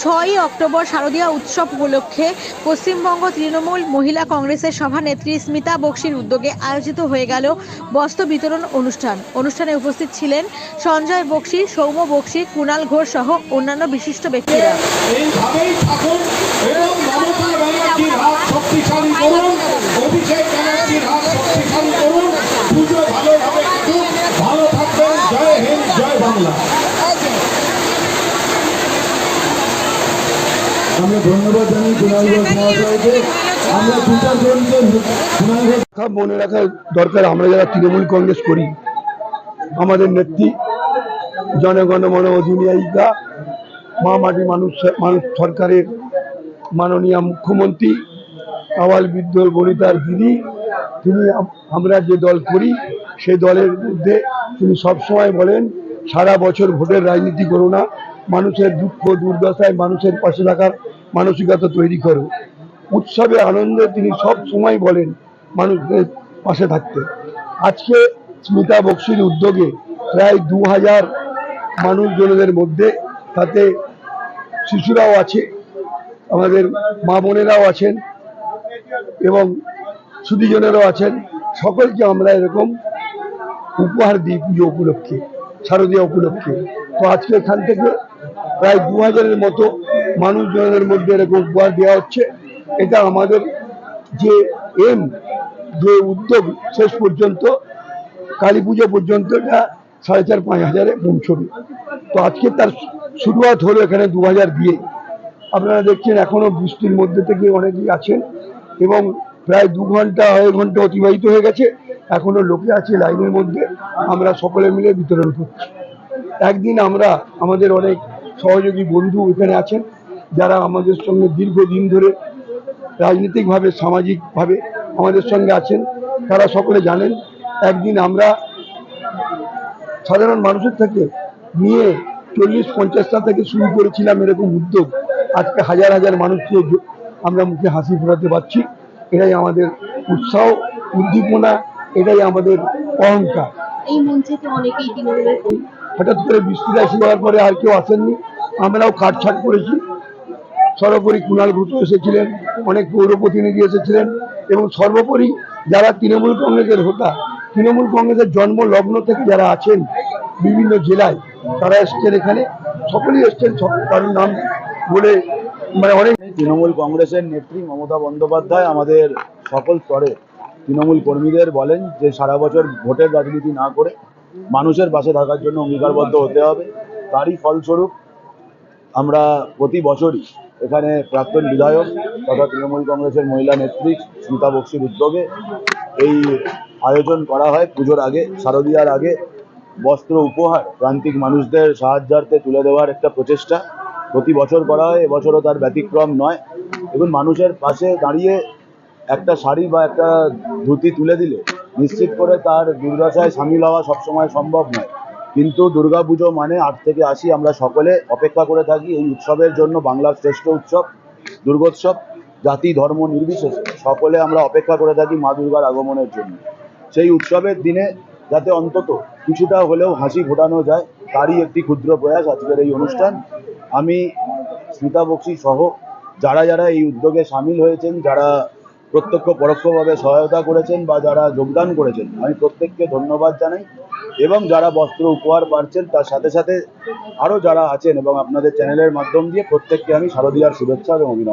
ছয়ই অক্টোবর শারদীয়া উৎসব উপলক্ষে পশ্চিমবঙ্গ তৃণমূল মহিলা কংগ্রেসের সভানেত্রী স্মিতা বক্সির উদ্যোগে আয়োজিত হয়ে গেল বস্ত্র বিতরণ অনুষ্ঠান। অনুষ্ঠানে উপস্থিত ছিলেন সঞ্জয় বক্সি, সৌম্য বক্সি, কুণাল ঘোষ সহ অন্যান্য বিশিষ্ট ব্যক্তিরা। শক্তিশালী অভিষেক আমরা ধন্যবাদ জানাই কুণাল ঘোষ মহাশয়কে। আমরা দুটা জনকে কুণাল ঘোষ মনে রাখা দরকার আমরা যারা তৃণমূল কংগ্রেস করি আমাদের নেত্রী জনগণ মন অধিনায়িকা মা মাটি মানুষ মানুষ সরকারের মাননীয় মুখ্যমন্ত্রী আওয়াল বৃদ্ধ বনিতার দিদি তিনি আমরা যে দল করি সেই দলের মধ্যে তিনি সবসময় বলেন সারা বছর ভোটের রাজনীতি করো না মানুষের দুঃখ, দুর্দশায় মানুষের পাশে থাকার মানসিকতা তৈরি করো। উৎসবে আনন্দে তিনি সব সময় বলেন মানুষের পাশে থাকতে। আজকে স্মিতা বক্সির উদ্যোগে প্রায় দু হাজার মানুষজনদের মধ্যে তাতে শিশুরাও আছে, আমাদের মা বোনেরাও আছেন এবং সুদীজনেরও আছেন। সকলকে আমরা এরকম উপহার দিই পুজো উপলক্ষে, শারদীয় উপলক্ষে। তো আজকে এখান থেকে প্রায় দু হাজারের মতো মানুষজনের মধ্যে এরকম উপহার দেওয়া হচ্ছে। এটা আমাদের যে এম, যে উদ্যোগ শেষ পর্যন্ত, কালী পুজো পর্যন্ত এটা সাড়ে চার, পাঁচ হাজারে পৌঁছবে। তো আজকে তার শুরুয়াত হলো এখানে দু হাজার দিয়ে। আপনারা দেখছেন এখনও বৃষ্টির মধ্যে থেকে অনেকেই আছেন এবং প্রায় দু ঘণ্টা, আড়াই ঘণ্টা অতিবাহিত হয়ে গেছে। এখনও লোকে আছে লাইনের মধ্যে। আমরা সকলে মিলে বিতরণ করছি। একদিন আমরা, আমাদের অনেক সহযোগী বন্ধু এখানে আছেন, যারা আমাদের সঙ্গে দীর্ঘদিন ধরে রাজনৈতিকভাবে, সামাজিকভাবে আমাদের সঙ্গে আছেন, তারা সকলে জানেন, একদিন আমরা সাধারণ মানুষের থেকে নিয়ে চল্লিশ পঞ্চাশটা থেকে শুরু করেছিলাম এরকম উদ্যোগ। আজকে হাজার হাজার মানুষকে আমরা মুখে হাসি ফোরাতে পারছি, এটাই আমাদের উৎসাহ, উদ্দীপনা, এটাই আমাদের অহংকার। এই মঞ্চেতে অনেকেই তৃণমূলের হঠাৎ করে বৃষ্টিটা এসে যাওয়ার পরে আর কেউ আসেননি। আমরাও কাটছাট করেছি। সর্বোপরি কুণাল ঘুষ এসেছিলেন, অনেক পৌর প্রতিনিধি এসেছিলেন এবং সর্বোপরি যারা তৃণমূল কংগ্রেসের হোতা, তৃণমূল কংগ্রেসের জন্ম লগ্ন থেকে যারা আছেন বিভিন্ন জেলায়, তারা এসছেন এখানে। সকলেই এসছেন কারোর নাম বলে মানে অনেক তৃণমূল কংগ্রেসের নেত্রী মমতা বন্দ্যোপাধ্যায় আমাদের সকল স্তরে তৃণমূল কর্মীদের বলেন যে সারা বছর ভোটের রাজনীতি না করে মানুষের পাশে থাকার জন্য অঙ্গীকারবদ্ধ হতে হবে। তারই ফলস্বরূপ আমরা প্রতি বছরই এখানে প্রাক্তন বিধায়ক তথা তৃণমূল কংগ্রেসের মহিলা নেত্রী স্মিতা বক্সির উদ্যোগে এই আয়োজন করা হয়। পুজোর আগে, শারদীয়ার আগে বস্ত্র উপহার প্রান্তিক মানুষদের সাহায্যার্থে তুলে দেওয়ার একটা প্রচেষ্টা প্রতি বছর করা হয়। এবছরও তার ব্যতিক্রম নয়। এবং মানুষের পাশে দাঁড়িয়ে একটা শাড়ি বা একটা ধুতি তুলে দিলে নিশ্চিত করে তার দুর্দশায় সামিল হওয়া সবসময় সম্ভব নয়। কিন্তু দুর্গাপুজো মানে আট থেকে আসি আমরা সকলে অপেক্ষা করে থাকি এই উৎসবের জন্য বাংলার শ্রেষ্ঠ উৎসব, দুর্গোৎসব, জাতি, ধর্ম নির্বিশেষে। সকলে আমরা অপেক্ষা করে থাকি মা দুর্গার আগমনের জন্য। সেই উৎসবের দিনে যাতে অন্তত কিছুটা হলেও হাসি ফোটানো যায়, তারই একটি ক্ষুদ্র প্রয়াস আজকের এই অনুষ্ঠান। আমি স্মিতা বক্সি সহ যারা যারা এই উদ্যোগে সামিল হয়েছেন, যারা প্রত্যক্ষ পরোক্ষভাবে সহায়তা করেছেন বা যারা যোগদান করেছেন, আমি প্রত্যেককে ধন্যবাদ জানাই এবং যারা বস্ত্র উপহার পাচ্ছেন, তার সাথে সাথে আরও যারা আছেন এবং আপনাদের চ্যানেলের মাধ্যম দিয়ে প্রত্যেককে আমি শারদীয়ার শুভেচ্ছা এবং অভিনন্দন।